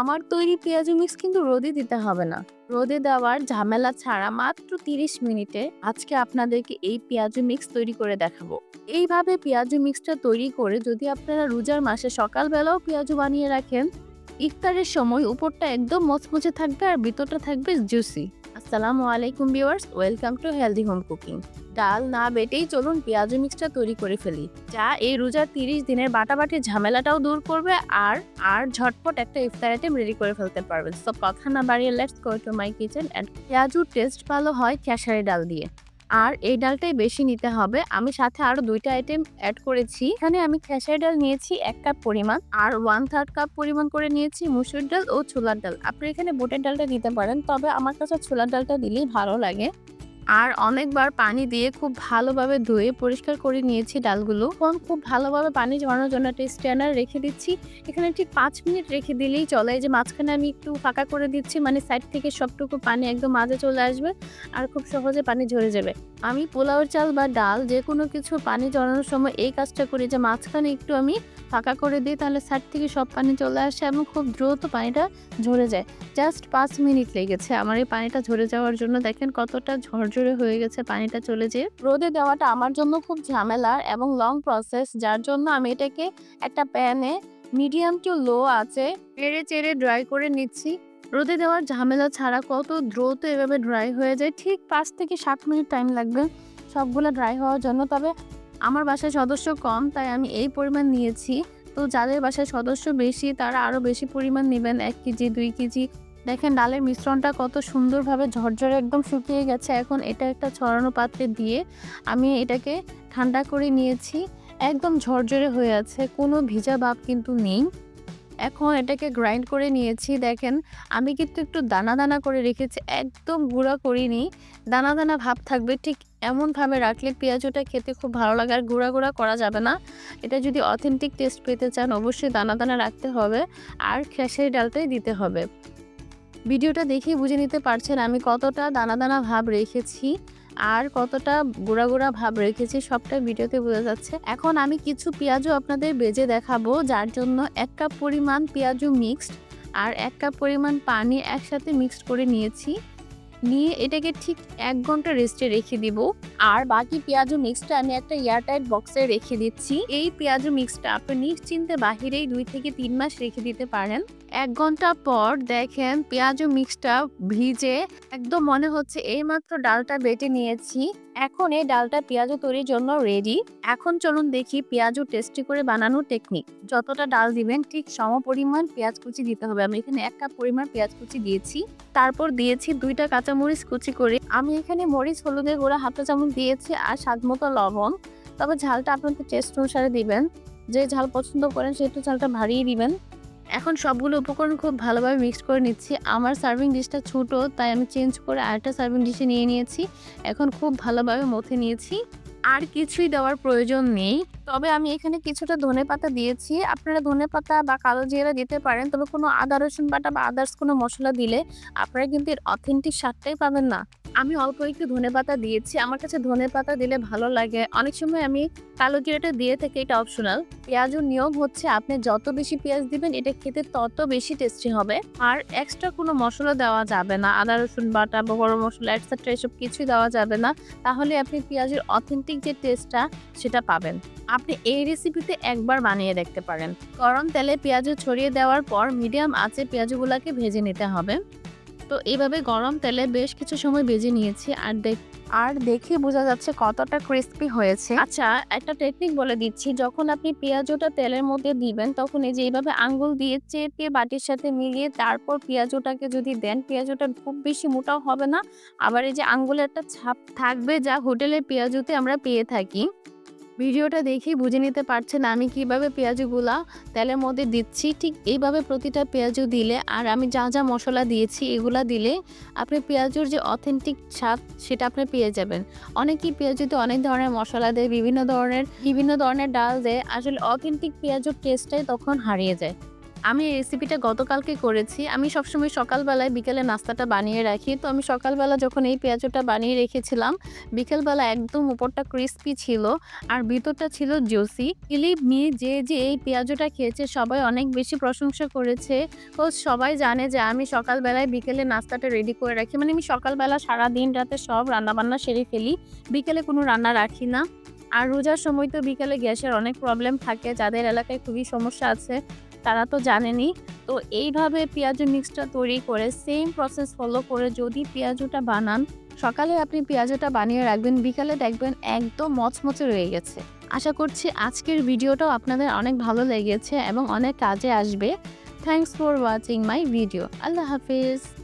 আমার তৈরি পেঁয়াজু মিক্স কিন্তু রোদে দিতে হবে না। রোদে দেওয়ার ঝামেলা ছাড়া মাত্র তিরিশ মিনিটে আজকে আপনাদেরকে এই পেঁয়াজু মিক্স তৈরি করে দেখাবো। এইভাবে পেঁয়াজু মিক্সটা তৈরি করে যদি আপনারা রোজার মাসে সকালবেলাও পেঁয়াজু বানিয়ে রাখেন, ইফতারের সময় উপরটা একদম মচমচে থাকবে আর ভিতরটা থাকবে জুসি আসসালামু আলাইকুম viewers, welcome to healthy home cooking. ডাল না বেটেই চলুন পেঁয়াজু মিক্সটা তৈরি করে ফেলি, যা এই রোজার তিরিশ দিনের বাটাবাটি ঝামেলাটাও দূর করবে আর আর ঝটপট একটা ইফতার আইটেম রেডি করে ফেলতে পারবেন। সব কথা না বাড়িয়ে let's go to my kitchen and পেঁয়াজুর taste ভালো হয় খেসারি ডাল দিয়ে। আর এই ডালটাই বেশি নিতে হবে। আমি সাথে আরও দুইটা আইটেম অ্যাড করেছি। এখানে আমি খেসারি ডাল নিয়েছি এক কাপ পরিমাণ আর ওয়ান থার্ড কাপ পরিমাণ করে নিয়েছি মুসুর ডাল ও ছোলার ডাল। আপনি এখানে বুটের ডালটা দিতে পারেন, তবে আমার কাছে ছোলার ডালটা দিলেই ভালো লাগে। আর অনেকবার পানি দিয়ে খুব ভালোভাবে ধুয়ে পরিষ্কার করে নিয়েছি ডালগুলো এখন খুব ভালোভাবে পানি জমানোর জন্য একটা স্ট্যান্ডার রেখে দিচ্ছি। এখানে ঠিক পাঁচ মিনিট রেখে দিলেই চলে। যে মাঝখানে আমি একটু ফাঁকা করে দিচ্ছি মানে সাইড থেকে সবটুকু পানি একদম মাঝে চলে আসবে আর খুব সহজে পানি ঝরে যাবে। আমি পোলাওর চাল বা ডাল যে কোনো কিছু পানি জড়ানোর সময় এই কাজটা করি যে মাঝখানে একটু আমি ফাঁকা করে দিই তাহলে সাইড থেকে সব পানি চলে আসে এবং খুব দ্রুত পানিটা ঝরে যায়। জাস্ট পাঁচ মিনিট লেগেছে। আমার এই পানিটা ঝরে যাওয়ার জন্য দেখেন কতটা ঝরঝরে হয়ে গেছে পানিটা চলে যেয়ে। রোদে দেওয়াটা আমার জন্য খুব ঝামেলার এবং লং প্রসেস যার জন্য আমি এটাকে একটা প্যানে মিডিয়াম টু লো আছে, নেড়ে চেড়ে ড্রাই করে নিচ্ছি। রোদে দেওয়ার ঝামেলা ছাড়া কত দ্রুত এভাবে ড্রাই হয়ে যায়, ঠিক পাঁচ থেকে সাত মিনিট টাইম লাগবে সবগুলো ড্রাই হওয়ার জন্য। তবে আমার বাসায় সদস্য কম, তাই আমি এই পরিমাণ নিয়েছি। তো যাদের বাসায় সদস্য বেশি, তারা আরও বেশি পরিমাণ নেবেন, এক কেজি, দুই কেজি দেখেন ডালের মিশ্রণটা কত সুন্দরভাবে ঝরঝরে একদম শুকিয়ে গেছে। এখন এটা একটা ছড়ানো পাত্রে দিয়ে আমি এটাকে ঠান্ডা করে নিয়েছি। একদম ঝরঝরে হয়ে আছে, কোনো ভিজা ভাব কিন্তু নেই। এখন এটাকে গ্রাইন্ড করে নিয়েছি। দেখেন, আমি কিন্তু একটু দানা দানা করে রেখেছি, একদম গুঁড়া করিনি। দানা দানা ভাব থাকবে, ঠিক এমনভাবে রাখলে পেঁয়াজটা খেতে খুব ভালো লাগে। আর গুঁড়া গুঁড়া করা যাবে না। এটা যদি অথেন্টিক টেস্ট পেতে চান, অবশ্যই দানা দানা রাখতে হবে। আর খেসারি ডালটাই দিতে হবে। ভিডিওটা দেখেই বুঝে নিতে পারছেন আমি কতটা দানা দানা ভাব রেখেছি আর কতটা গোড়া গোড়া ভাব রেখেছি সবটা ভিডিওতে বোঝা যাচ্ছে। এখন আমি কিছু পেঁয়াজও আপনাদের বেজে দেখাবো, যার জন্য এক কাপ পরিমাণ পেঁয়াজু মিক্সড আর এক কাপ পরিমাণ পানি একসাথে মিক্সড করে নিয়েছি। নিয়ে এটাকে ঠিক এক ঘণ্টা রেস্টে রেখে দিব। আর বাকি পেঁয়াজু মিক্সটা আমি একটা এয়ারটাইট বক্সে রেখে দিচ্ছি। এই পেঁয়াজু মিক্সটা আপনি নিশ্চিন্তে বাহিরেই দুই থেকে তিন মাস রেখে দিতে পারেন। এক ঘণ্টা পর দেখেন পেঁয়াজ ও মিক্সটা ভিজে একদম মনে হচ্ছে এইমাত্র ডালটা বেটে নিয়েছি। এখন এই ডালটা পেঁয়াজু তৈরির জন্য রেডি এখন চলুন দেখি পেঁয়াজু টেস্টি করে বানানোর টেকনিক যতটা ডাল দিবেন ঠিক সম পরিমাণ পেঁয়াজ কুচি দিতে হবে। আমি এখানে এক কাপ পরিমাণ পেঁয়াজ কুচি দিয়েছি। তারপর দিয়েছি দুইটা কাঁচামরিচ কুচি করে। আমি এখানে মরিচ, হলুদের গুঁড়া হাফটা চামচ দিয়েছি আর স্বাদ মতো লবণ। তবে ঝালটা আপনাদের টেস্ট অনুসারে দিবেন। যে ঝাল পছন্দ করেন সেটা ঝালটা ভারিয়ে দিবেন। এখন সবগুলো উপকরণ খুব ভালোভাবে মিক্স করে নিচ্ছি। আমার সার্ভিং ডিশটা ছোটো, তাই আমি চেঞ্জ করে আরেকটা সার্ভিং ডিশে নিয়ে নিয়েছি। এখন খুব ভালোভাবে মথে নিয়েছি। আর কিছুই দেওয়ার প্রয়োজন নেই। তবে আমি এখানে কিছুটা ধনে পাতা দিয়েছি। আপনারা ধনে পাতা বা কালো জিরা দিতে পারেন, তবে কোনো আদা, রসুন বাটা বা আদার্স কোনো মশলা দিলে আপনারা কিন্তু এর অথেন্টিক স্বাদটাই পাবেন না। আমি অল্প একটু ধনে পাতা দিয়েছি। আমার কাছে ধনে পাতা দিলে ভালো লাগে। অনেক সময় আমি কালো জিরাটা দিয়ে থাকি, এটা অপশনাল পেঁয়াজের নিয়ম হচ্ছে। আপনি যত বেশি পেঁয়াজ দিবেন, এটা খেতে তত বেশি টেস্টি হবে। আর এক্সট্রা কোনো মশলা দেওয়া যাবে না। আদা, রসুন বাটা বা গরম মশলা এটসেট্রা এসব কিছুই দেওয়া যাবে না। তাহলে আপনি পেঁয়াজের অথেন্টিক যে টেস্টটা সেটা পাবেন। আপনি এই রেসিপিতে একবার বানিয়ে দেখতে পারেন। গরম তেলে পেঁয়াজ ছড়িয়ে দেওয়ার পর মিডিয়াম আঁচে পেঁয়াজগুলোকে ভেজে নিতে হবে। তো এইভাবে গরম তেলে বেশ কিছু সময় ভেজে নিয়েছি আর দেখ আর দেখে বোঝা যাচ্ছে কতটা ক্রিস্পি হয়েছে। আচ্ছা একটা টেকনিক বলে দিচ্ছি। যখন আপনি পেঁয়াজটা তেলের মধ্যে দিবেন, তখন এই যে এইভাবে আঙ্গুল দিয়ে চেপে বাটির সাথে মিলিয়ে তারপর পেঁয়াজটাকে যদি দেন, পেঁয়াজটা খুব বেশি মোটাও হবে না। আবার এই যে আঙ্গুলের একটা ছাপ থাকবে, যা হোটেলের পেঁয়াজুতে আমরা পেয়ে থাকি। ভিডিওটা দেখেই বুঝে নিতে পারছেন আমি কীভাবে পেঁয়াজগুলা তেলের মধ্যে দিচ্ছি। ঠিক এইভাবে প্রতিটা পেঁয়াজু দিলে আর আমি যা যা মশলা দিয়েছি এগুলা দিলে আপনি পেঁয়াজুর যে অথেন্টিক স্বাদ সেটা আপনি পেয়ে যাবেন। অনেকেই পেঁয়াজুতে অনেক ধরনের মশলা দেয়, বিভিন্ন ধরনের বিভিন্ন ধরনের ডাল দেয়। আসলে অথেন্টিক পেঁয়াজুর টেস্টটাই তখন হারিয়ে যায়। আমি এই রেসিপিটা গতকালকে করেছি। আমি সবসময় সকালবেলায় বিকেলে নাস্তাটা বানিয়ে রাখি। তো আমি সকালবেলা যখন এই পেঁয়াজটা বানিয়ে রেখেছিলাম, বিকেলবেলা একদম উপরটা ক্রিস্পি ছিল আর ভিতরটা ছিল জুসি ইলিভ মি যে যে এই পেঁয়াজটা খেয়েছে সবাই অনেক বেশি প্রশংসা করেছে। ও সবাই জানে যে আমি সকালবেলায় বিকেলে নাস্তাটা রেডি করে রাখি। মানে আমি সকালবেলা সারা দিন রাতে সব রান্নাবান্না সেরে ফেলি। বিকেলে কোনো রান্না রাখি না। আর রোজার সময় তো বিকেলে গ্যাসের অনেক প্রবলেম থাকে। যাদের এলাকায় খুবই সমস্যা আছে। তারা তো জানেনই তো এইভাবে পেঁয়াজু মিক্সটা তৈরি করে সেম প্রসেস ফলো করে যদি পেঁয়াজুটা বানান, সকালে আপনি পেঁয়াজুটা বানিয়ে রাখবেন, বিকালে দেখবেন একদম মচমচে রয়ে গেছে। আশা করছি আজকের ভিডিওটাও আপনাদের অনেক ভালো লেগেছে এবং অনেক কাজে আসবে। Thanks for watching my video Allah Hafiz.